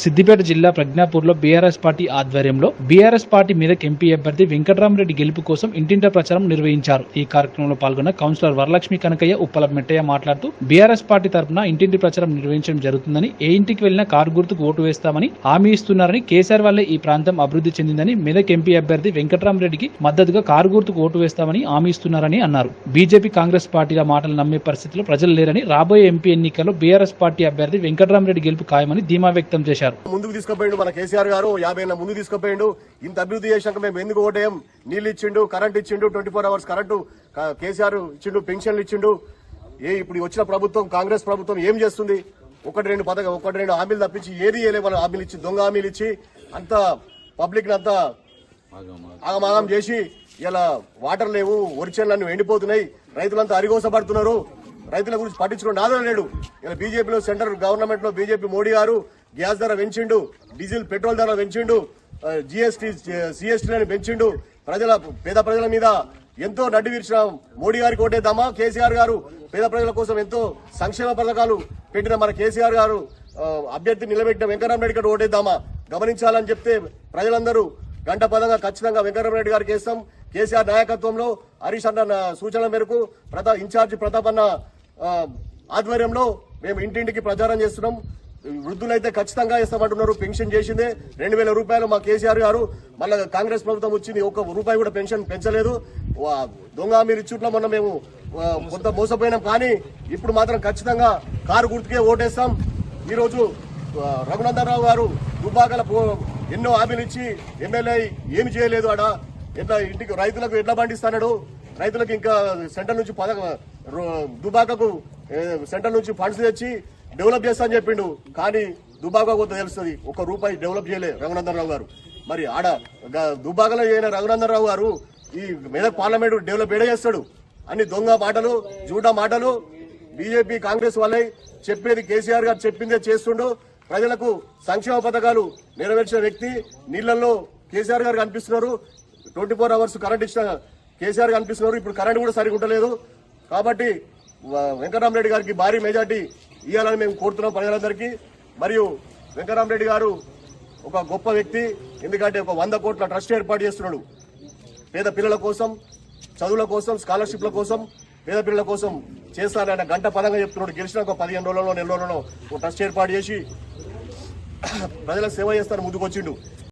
సిద్దిపేట జిల్లా ప్రజ్ఞాపూర్లో BRS party ఆధ్వర్యంలో బీఆర్ఎస్ పార్టీ మీద ఎంపీ అభ్యర్థి వెంకటరామరెడ్డి గెలుపు కోసం ఇంటింటా ప్రచారం నిర్వహించారు. ఈ కార్యక్రమంలో పాల్గొన్న కౌన్సిలర్ వరలక్ష్మి కనకయ్య ఉప్పల మెట్టయ్య మాట్లాడుతూ బీఆర్ఎస్ పార్టీ తరఫున ఇంటింటి ప్రచారం నిర్వహించడం జరుగుతుందని ఏ ఇంటికి వెళ్ళినా కారు గుర్తుకు ఓటు వేస్తామని హామీ ఇస్తున్నారని కేసీఆర్ వల్లే ఈ ప్రాంతం అభివృద్ధి చెందిందని మెదక్ ఎంపీ అభ్యర్థి వెంకటరామరెడ్డికి మద్దతుగా కారు గుర్తుకు ఓటు వేస్తామని హామీ ఇస్తున్నారని అన్నారు. బీజేపీ కాంగ్రెస్ పార్టీల మాటలు నమ్మే పరిస్థితిలో ప్రజలు లేరని రాబోయే ఎంపీ ఎన్నికల్లో బీఆర్ఎస్ పార్టీ అభ్యర్థి వెంకటరామరెడ్డి గెలుపు ఖాయమని ధీమా వ్యక్తం చేశారు. ముందుకు తీసుకుపోయిండు మన కేసీఆర్ గారు యాభై ఏళ్ళ ముందు తీసుకుపోయిండు. ఇంత అభివృద్ధి చేసినాక మేము ఎందుకు ఓటేయం? నీళ్ళు ఇచ్చిండు కరెంట్ ఇచ్చిండు twenty four hours current KCR ఇచ్చిండు పెన్షన్లు ఇచ్చిండు. ఏ ఇప్పుడు వచ్చిన ప్రభుత్వం కాంగ్రెస్ ప్రభుత్వం ఏం చేస్తుంది? ఒకటి రెండు పథకం ఒకటి రెండు హామీలు తప్పించి ఏది ఏలే మన హామీలు ఇచ్చి దొంగ హామీలు ఇచ్చి అంత పబ్లిక్ అంతా ఆగమాగం చేసి ఇలా వాటర్ లేవు ఒరిచెన్లన్నీ ఎండిపోతున్నాయి. రైతులంతా అరిగోసపడుతున్నారు. రైతుల గురించి పట్టించుకోండి ఆదరణ లేడు. ఇలా బీజేపీలో సెంటర్ గవర్నమెంట్లో బీజేపీ మోడీ గారు గ్యాస్ ధర పెంచిండు డీజిల్ పెట్రోల్ ధర పెంచిండు జిఎస్టీ సిఎస్టీలను పెంచిండు. ప్రజల పేద ప్రజల మీద ఎంతో నడ్డు విరిచిన మోడీ గారికి ఓటేద్దామా? కేసీఆర్ గారు పేద ప్రజల కోసం ఎంతో సంక్షేమ పథకాలు పెట్టిన మన కేసీఆర్ గారు అభ్యర్థి నిలబెట్టిన వెంకటరామరెడ్డి గారు ఓటేద్దామా? గమనించాలని చెప్తే ప్రజలందరూ గంట పదంగా ఖచ్చితంగా వెంకటరామరెడ్డి గారికి వేస్తాం. కేసీఆర్ నాయకత్వంలో హరీష్ అన్న సూచన సూచనల మేరకు ప్రతా ఇన్ఛార్జి ప్రతాప్ అన్న ఆధ్వర్యంలో మేము ఇంటింటికి ప్రచారం చేస్తున్నాం. వృద్ధులైతే ఖచ్చితంగా ఇస్తామంటున్నారు పెన్షన్ చేసిందే. రెండు వేల రూపాయలు మా కేసీఆర్ గారు. మళ్ళీ కాంగ్రెస్ ప్రభుత్వం వచ్చింది. ఒక్క రూపాయి కూడా పెన్షన్ పెంచలేదు. దొంగ మీరు ఇచ్చుట్లో మొన్న మేము కొంత మోసపోయినాం. కానీ ఇప్పుడు మాత్రం ఖచ్చితంగా కారు గుర్తుకే ఓటేస్తాం. ఈరోజు రఘునందనరావు గారు దుబ్బాకల పో- ఎన్నో హామీలు ఇచ్చి ఎమ్మెల్యే ఏమి చేయలేదు ఆడ. ఎట్లా ఇంటికి రైతులకు ఎట్లా పండిస్తాడు? రైతులకు ఇంకా సెంటర్ నుంచి పథక దుబాకకు సెంటర్ నుంచి ఫండ్స్ తెచ్చి డెవలప్ చేస్తా అని చెప్పిండు. కానీ దుబాగా కొంత తెలుస్తుంది ఒక రూపాయి డెవలప్ చేయలే రఘునందనరావు గారు. మరి ఆడ గ- దుబాకలో అయిన రఘునందనరావు గారు ఈ మెదక్ పార్లమెంట్ డెవలప్ ఎడ చేస్తాడు? అన్ని దొంగ మాటలు జూటా మాటలు బీజేపీ కాంగ్రెస్ వాళ్ళే చెప్పేది కేసీఆర్ గారు చెప్పిందే చేస్తుండు. ప్రజలకు సంక్షేమ పథకాలు నెరవేర్చిన వ్యక్తి నీళ్ళలో కేసీఆర్ గారు కనిపిస్తున్నారు. ట్వంటీ ఫోర్ అవర్స్ కరెంట్ ఇచ్చిన కేసీఆర్ కనిపిస్తున్నారు. ఇప్పుడు కరెంట్ కూడా సరిగ్గా ఉండలేదు. కాబట్టి వెంకటరామరెడ్డి గారికి భారీ మెజార్టీ ఇవ్వాలని మేము కోరుతున్నాం ప్రజలందరికీ. మరియు వెంకటరామరెడ్డి గారు ఒక గొప్ప వ్యక్తి ఎందుకంటే ఒక వంద కోట్ల ట్రస్ట్ ఏర్పాటు చేస్తున్నాడు. పేద పిల్లల కోసం చదువుల కోసం స్కాలర్షిప్ల కోసం పేద పిల్లల కోసం చేస్తానని ఆయన గంట పదంగా చెప్తున్నాడు. గెలిచిన ఒక పదిహేను రోజులలో నెల రోజుల్లో ఒక ట్రస్ట్ ఏర్పాటు చేసి ప్రజల సేవ చేస్తాను ముందుకొచ్చిండు.